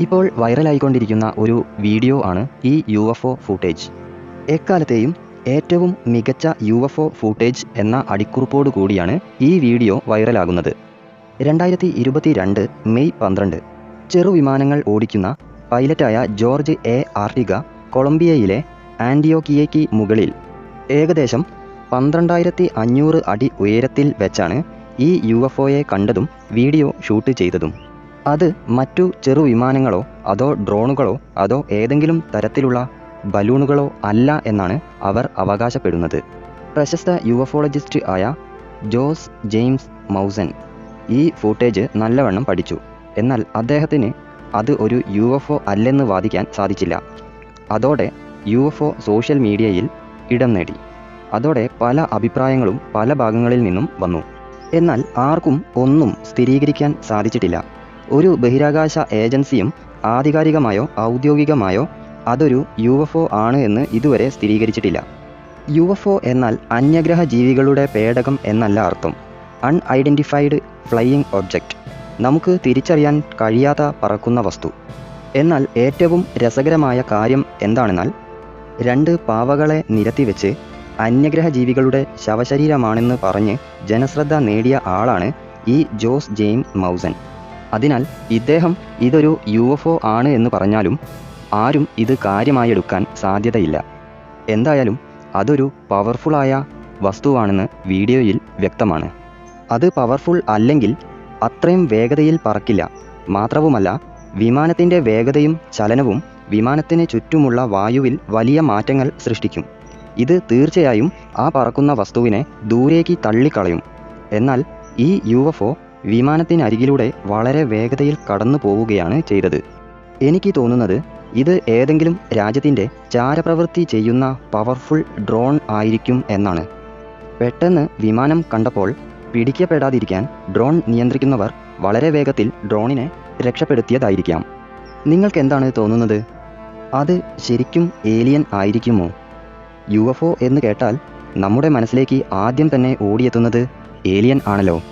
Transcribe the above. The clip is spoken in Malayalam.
ഇപ്പോൾ വൈറലായിക്കൊണ്ടിരിക്കുന്ന ഒരു വീഡിയോ ആണ് ഈ യു എഫ് ഒ ഫൂട്ടേജ്. എക്കാലത്തെയും ഏറ്റവും മികച്ച യു എഫ് ഒ ഫൂട്ടേജ് എന്ന അടിക്കുറിപ്പോടു കൂടിയാണ് ഈ വീഡിയോ വൈറലാകുന്നത്. രണ്ടായിരത്തി ഇരുപത്തി രണ്ട് മെയ് പന്ത്രണ്ട് ചെറുവിമാനങ്ങൾ ഓടിക്കുന്ന പൈലറ്റായ ജോർജ് എ. ആർട്ടിഗ കൊളംബിയയിലെ ആന്റിയോക്കിയയ്ക്ക് മുകളിൽ ഏകദേശം പന്ത്രണ്ടായിരത്തി അഞ്ഞൂറ് അടി ഉയരത്തിൽ വെച്ചാണ് ഈ യു എഫ് ഒയെ കണ്ടതും വീഡിയോ ഷൂട്ട് ചെയ്തതും. അത് മറ്റു ചെറു വിമാനങ്ങളോ അതോ ഡ്രോണുകളോ അതോ ഏതെങ്കിലും തരത്തിലുള്ള ബലൂണുകളോ അല്ല എന്നാണ് അവർ അവകാശപ്പെടുന്നത്. പ്രശസ്ത യുവഫോളജിസ്റ്റ് ആയ ജോസ് ജെയിംസ് മൗസൻ ഈ ഫൂട്ടേജ് നല്ലവണ്ണം പഠിച്ചു. എന്നാൽ അദ്ദേഹത്തിന് അത് ഒരു യു എഫ് ഒ അല്ലെന്ന് വാദിക്കാൻ സാധിച്ചില്ല. അതോടെ യു എഫ് ഒ സോഷ്യൽ മീഡിയയിൽ ഇടം നേടി. അതോടെ പല അഭിപ്രായങ്ങളും പല ഭാഗങ്ങളിൽ നിന്നും വന്നു. എന്നാൽ ആർക്കും ഒന്നും സ്ഥിരീകരിക്കാൻ സാധിച്ചിട്ടില്ല. ഒരു ബഹിരാകാശ ഏജൻസിയും ആധികാരികമായോ ഔദ്യോഗികമായോ അതൊരു യു എഫ് ഒ ആണ് എന്ന് ഇതുവരെ സ്ഥിരീകരിച്ചിട്ടില്ല. യു എഫ് ഒ എന്നാൽ അന്യഗ്രഹ ജീവികളുടെ പേടകം എന്നല്ല അർത്ഥം. Unidentified flying object. നമുക്ക് തിരിച്ചറിയാൻ കഴിയാത്ത പറക്കുന്ന വസ്തു. എന്നാൽ ഏറ്റവും രസകരമായ കാര്യം എന്താണെന്നാൽ രണ്ട് പാവകളെ നിരത്തിവെച്ച് അന്യഗ്രഹ ജീവികളുടെ ശവശരീരമാണെന്ന് പറഞ്ഞ് ജനശ്രദ്ധ നേടിയ ആളാണ് ഈ ജോസ് ജെയിം മൗസൻ. അതിനാൽ ഇദ്ദേഹം ഇതൊരു യു എഫ് ഒ ആണ് എന്ന് പറഞ്ഞാലും ആരും ഇത് കാര്യമായെടുക്കാൻ സാധ്യതയില്ല. എന്തായാലും അതൊരു പവർഫുള്ളായ വസ്തുവാണെന്ന് വീഡിയോയിൽ വ്യക്തമാണ്. അത് പവർഫുൾ അല്ലെങ്കിൽ അത്രയും വേഗതയിൽ പറക്കില്ല. മാത്രവുമല്ല വിമാനത്തിന്റെ വേഗതയും ചലനവും വിമാനത്തിന് ചുറ്റുമുള്ള വായുവിൽ വലിയ മാറ്റങ്ങൾ സൃഷ്ടിക്കും. ഇത് തീർച്ചയായും ആ പറക്കുന്ന വസ്തുവിനെ ദൂരേക്ക് തള്ളിക്കളയും. എന്നാൽ ഈ യു വിമാനത്തിനരികിലൂടെ വളരെ വേഗതയിൽ കടന്നു പോവുകയാണ് ചെയ്തത്. എനിക്ക് തോന്നുന്നത് ഇത് ഏതെങ്കിലും രാജ്യത്തിന്റെ ചാരപ്രവൃത്തി ചെയ്യുന്ന പവർഫുൾ ഡ്രോൺ ആയിരിക്കും എന്നാണ്. പെട്ടെന്ന് വിമാനം കണ്ടപ്പോൾ പിടിക്കപ്പെടാതിരിക്കാൻ ഡ്രോൺ നിയന്ത്രിക്കുന്നവർ വളരെ വേഗത്തിൽ ഡ്രോണിനെ രക്ഷപ്പെടുത്തിയതായിരിക്കാം. നിങ്ങൾക്ക് എന്താണ് തോന്നുന്നത്? അത് ശരിക്കും ഏലിയൻ ആയിരിക്കുമോ? യു എന്ന് കേട്ടാൽ നമ്മുടെ മനസ്സിലേക്ക് ആദ്യം തന്നെ ഓടിയെത്തുന്നത് ഏലിയൻ ആണല്ലോ.